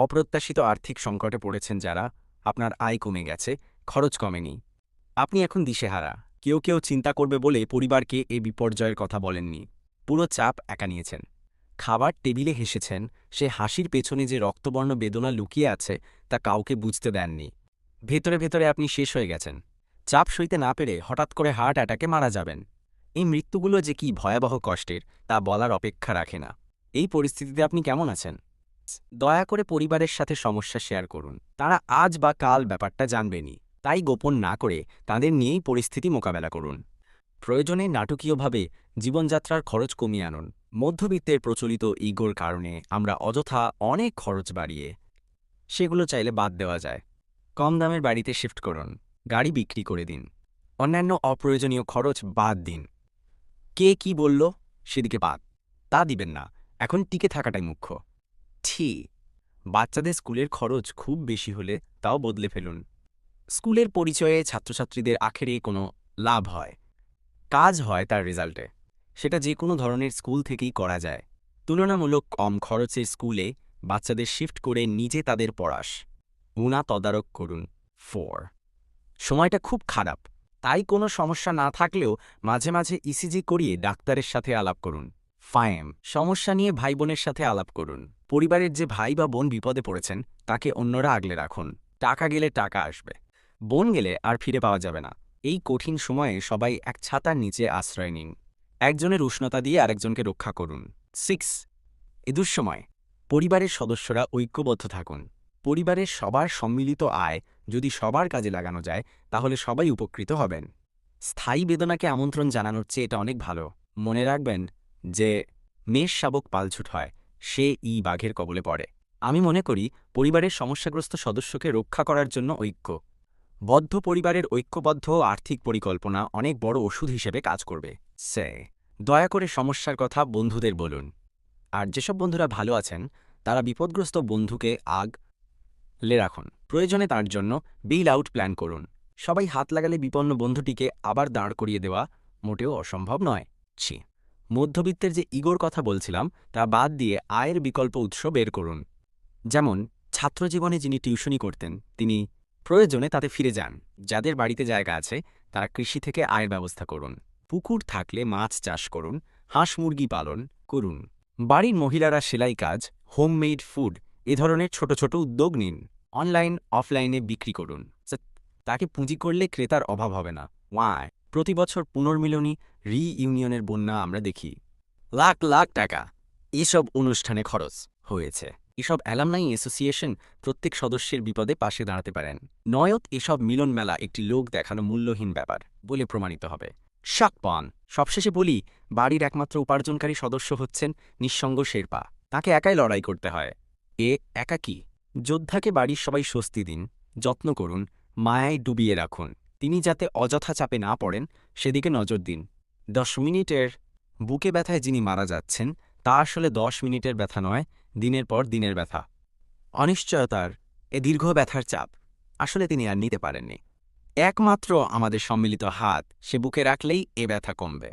অপ্রত্যাশিত আর্থিক সংকটে পড়েছেন যারা, আপনার আয় কমে গেছে, খরচ কমেনি। আপনি এখন দিশেহারা, কেউ কেউ চিন্তা করবে বলে পরিবারকে এ বিপর্যয়ের কথা বলেননি। পুরো চাপ একা নিয়েছেন। খাবার টেবিলে হেসেছেন, সে হাসির পেছনে যে রক্তবর্ণ বেদনা লুকিয়ে আছে, তা কাউকে বুঝতে দেননি। ভেতরে ভেতরে আপনি শেষ হয়ে গেছেন। চাপ সইতে না পেরে হঠাৎ করে হার্ট অ্যাটাকে মারা যাবেন। এই মৃত্যুগুলো যে কি ভয়াবহ কষ্টের, তা বলার অপেক্ষা রাখে না। এই পরিস্থিতিতে আপনি কেমন আছেন? দয়া করে পরিবারের সাথে সমস্যা শেয়ার করুন। তারা আজ বা কাল ব্যাপারটা জানবেনি তাই গোপন না করে তাদের নিয়েই পরিস্থিতি মোকাবেলা করুন। প্রয়োজনে নাটকীয়ভাবে জীবনযাত্রার খরচ কমিয়ে আনুন। মধ্যবিত্তের প্রচলিত ইগোর কারণে আমরা অযথা অনেক খরচ বাড়িয়ে সেগুলো চাইলে বাদ দেওয়া যায়। কম দামের বাড়িতে শিফট করুন। গাড়ি বিক্রি করে দিন। অন্যান্য অপ্রয়োজনীয় খরচ বাদ দিন। কে কি বলল সেদিকে বাদ। তা দিবেন না। এখন টিকে থাকাটাই মুখ্য। ছি বাচ্চাদের স্কুলের খরচ খুব বেশি হলে তাও বদলে ফেলুন। স্কুলের পরিচয়ে ছাত্রছাত্রীদের আখেরে কোনো লাভ হয়, কাজ হয় তার রেজাল্টে। সেটা যে কোনো ধরনের স্কুল থেকেই করা যায়। তুলনামূলক কম খরচের স্কুলে বাচ্চাদের শিফট করে নিজে তাদের পড়াস। উনা তদারক করুন। ফোর। সময়টা খুব খারাপ। তাই কোনো সমস্যা না থাকলেও মাঝে মাঝে ইসিজি করিয়ে ডাক্তারের সাথে আলাপ করুন। ফায়েম সমস্যা নিয়ে ভাই বোনের সাথে আলাপ করুন। পরিবারের যে ভাই বা বোন বিপদে পড়েছেন, তাকে অন্যরা আগলে রাখুন। টাকা গেলে টাকা আসবে। বোন গেলে আর ফিরে পাওয়া যাবে না। এই কঠিন সময়ে সবাই এক ছাতার নিচে আশ্রয় নিন। একজনের উষ্ণতা দিয়ে আরেকজনকে রক্ষা করুন। সিক্স, এ দুঃসময়। পরিবারের সদস্যরা ঐক্যবদ্ধ থাকুন। পরিবারের সবার সম্মিলিত আয় যদি সবার কাজে লাগানো যায়, তাহলে সবাই উপকৃত হবেন। স্থায়ী বেদনাকে আমন্ত্রণ জানানোর চেয়ে এটা অনেক ভালো। মনে রাখবেন যে, মেষ শাবক পালছুট হয়। সে ই বাঘের কবলে পড়ে। আমি মনে করি, পরিবারের সমস্যাগ্রস্ত সদস্যকে রক্ষা করার জন্য ঐক্য। বদ্ধ পরিবারের ঐক্যবদ্ধ আর্থিক পরিকল্পনা অনেক বড় ওষুধ হিসেবে কাজ করবে। সে, দয়া করে সমস্যার কথা বন্ধুদের বলুন। আর যেসব বন্ধুরা ভালো আছেন, তারা বিপদগ্রস্ত বন্ধুকে আগ লে রাখুন। প্রয়োজনে তার জন্য বিল আউট প্ল্যান করুন। সবাই হাত লাগালে বিপন্ন বন্ধুটিকে আবার দাঁড় করিয়ে দেওয়া মোটেও অসম্ভব নয়। ছি। মধ্যবিত্তের যে ইগোর কথা বলছিলাম, তা বাদ দিয়ে আয়ের বিকল্প উৎস বের করুন। যেমন, ছাত্রজীবনে যিনি টিউশনি করতেন, তিনি প্রয়োজনে তাতে ফিরে যান। যাদের বাড়িতে জায়গা আছে, তারা কৃষি থেকে আয়ের ব্যবস্থা করুন। পুকুর থাকলে মাছ চাষ করুন, হাঁস মুরগি পালন করুন। বাড়ির মহিলারা সেলাই কাজ, হোমমেড ফুড, এ ধরনের ছোট ছোট উদ্যোগ নিন। অনলাইন, অফলাইনে বিক্রি করুন। তাকে পুঁজি করলে ক্রেতার অভাব হবে না। ওয়াই প্রতি বছর পুনর্মিলনী রি ইউনিয়নের বন্যা আমরা দেখি। লাখ লাখ টাকা। এসব অনুষ্ঠানে খরচ হয়েছে। এসব অ্যালামনাই অ্যাসোসিয়েশন প্রত্যেক সদস্যের বিপদে পাশে দাঁড়াতে পারেন। নয়ত এসব মিলন মেলা একটি লোক দেখানো মূল্যহীন ব্যাপার বলে প্রমাণিত হবে। শাকপান সবশেষে বলি, বাড়ির একমাত্র উপার্জনকারী সদস্য হচ্ছেন নিঃসঙ্গ শেরপা। তাকে একাই লড়াই করতে হয়। এ একা কি? যোদ্ধাকে বাড়ির সবাই স্বস্তি দিন, যত্ন করুন, মায়ায় ডুবিয়ে রাখুন। তিনি যাতে অযথা চাপে না পড়েন, সেদিকে নজর দিন। দশ মিনিটের বুকে ব্যথায় যিনি মারা যাচ্ছেন, তা আসলে দশ মিনিটের ব্যথা নয়, দিনের পর দিনের ব্যথা। অনিশ্চয়তার এ দীর্ঘ ব্যথার চাপ, আসলে তিনি আর নিতে পারেননি। একমাত্র আমাদের সম্মিলিত হাত, সে বুকে রাখলেই এ ব্যথা কমবে।